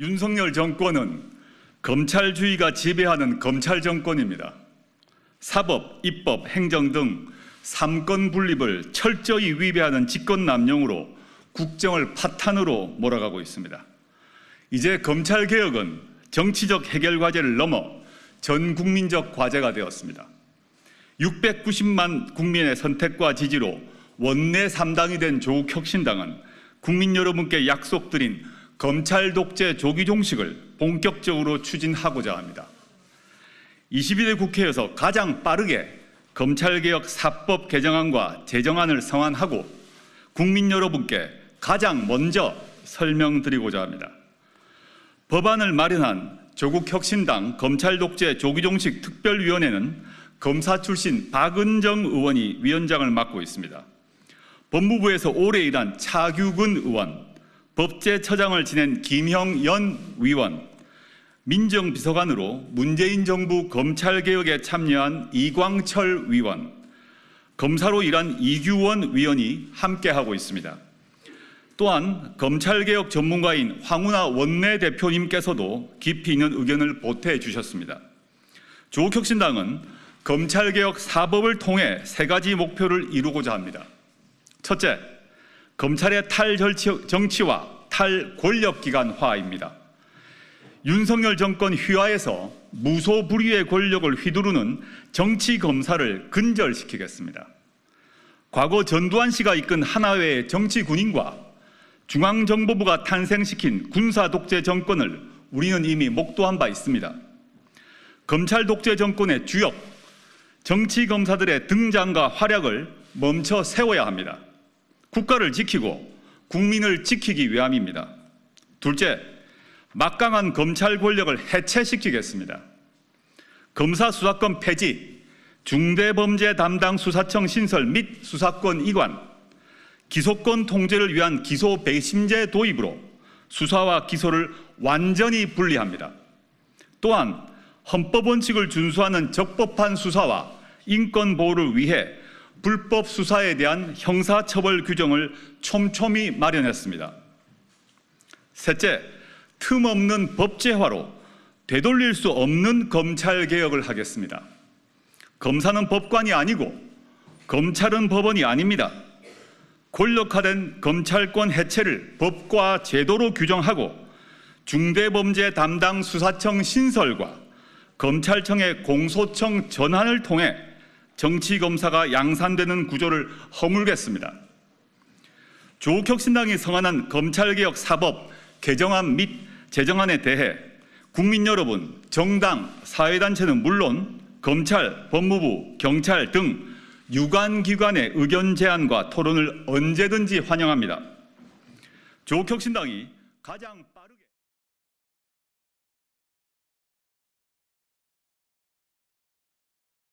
윤석열 정권은 검찰주의가 지배하는 검찰 정권입니다. 사법, 입법, 행정 등 삼권 분립을 철저히 위배하는 집권남용으로 국정을 파탄으로 몰아가고 있습니다. 이제 검찰 개혁은 정치적 해결 과제를 넘어 전 국민적 과제가 되었습니다. 690만 국민의 선택과 지지로 원내 3당이 된 조국 혁신당은 국민 여러분께 약속드린 검찰 독재 조기 종식을 본격적으로 추진하고자 합니다. 22대 국회에서 가장 빠르게 검찰개혁 사법 개정안과 제정안을 성안하고 국민 여러분께 가장 먼저 설명드리고자 합니다. 법안을 마련한 조국혁신당 검찰독재 조기종식 특별위원회는 검사 출신 박은정 의원이 위원장을 맡고 있습니다. 법무부에서 오래 일한 차규근 의원, 법제처장을 지낸 김형연 위원, 민정비서관으로 문재인 정부 검찰개혁에 참여한 이광철 위원, 검사로 일한 이규원 위원이 함께하고 있습니다. 또한 검찰개혁 전문가인 황운하 원내대표님께서도 깊이 있는 의견을 보태해 주셨습니다. 조국혁신당은 검찰개혁 사법을 통해 세 가지 목표를 이루고자 합니다. 첫째, 검찰의 탈정치와 탈권력기관화입니다. 윤석열 정권 휘하에서 무소불위의 권력을 휘두르는 정치 검사를 근절시키겠습니다. 과거 전두환 씨가 이끈 하나회의 정치 군인과 중앙정보부가 탄생시킨 군사 독재 정권을 우리는 이미 목도한 바 있습니다. 검찰 독재 정권의 주역, 정치 검사들의 등장과 활약을 멈춰 세워야 합니다. 국가를 지키고 국민을 지키기 위함입니다. 둘째, 막강한 검찰 권력을 해체시키겠습니다. 검사 수사권 폐지, 중대범죄 담당 수사청 신설 및 수사권 이관, 기소권 통제를 위한 기소 배심제 도입으로 수사와 기소를 완전히 분리합니다. 또한 헌법 원칙을 준수하는 적법한 수사와 인권 보호를 위해 불법 수사에 대한 형사처벌 규정을 촘촘히 마련했습니다. 셋째, 틈없는 법제화로 되돌릴 수 없는 검찰 개혁을 하겠습니다. 검사는 법관이 아니고 검찰은 법원이 아닙니다. 권력화된 검찰권 해체를 법과 제도로 규정하고 중대범죄 담당 수사청 신설과 검찰청의 공소청 전환을 통해 정치 검사가 양산되는 구조를 허물겠습니다. 조국혁신당이 성안한 검찰개혁 사법 개정안 및 제정안에 대해 국민 여러분, 정당, 사회단체는 물론 검찰, 법무부, 경찰 등 유관 기관의 의견 제안과 토론을 언제든지 환영합니다. 조국혁신당이 가장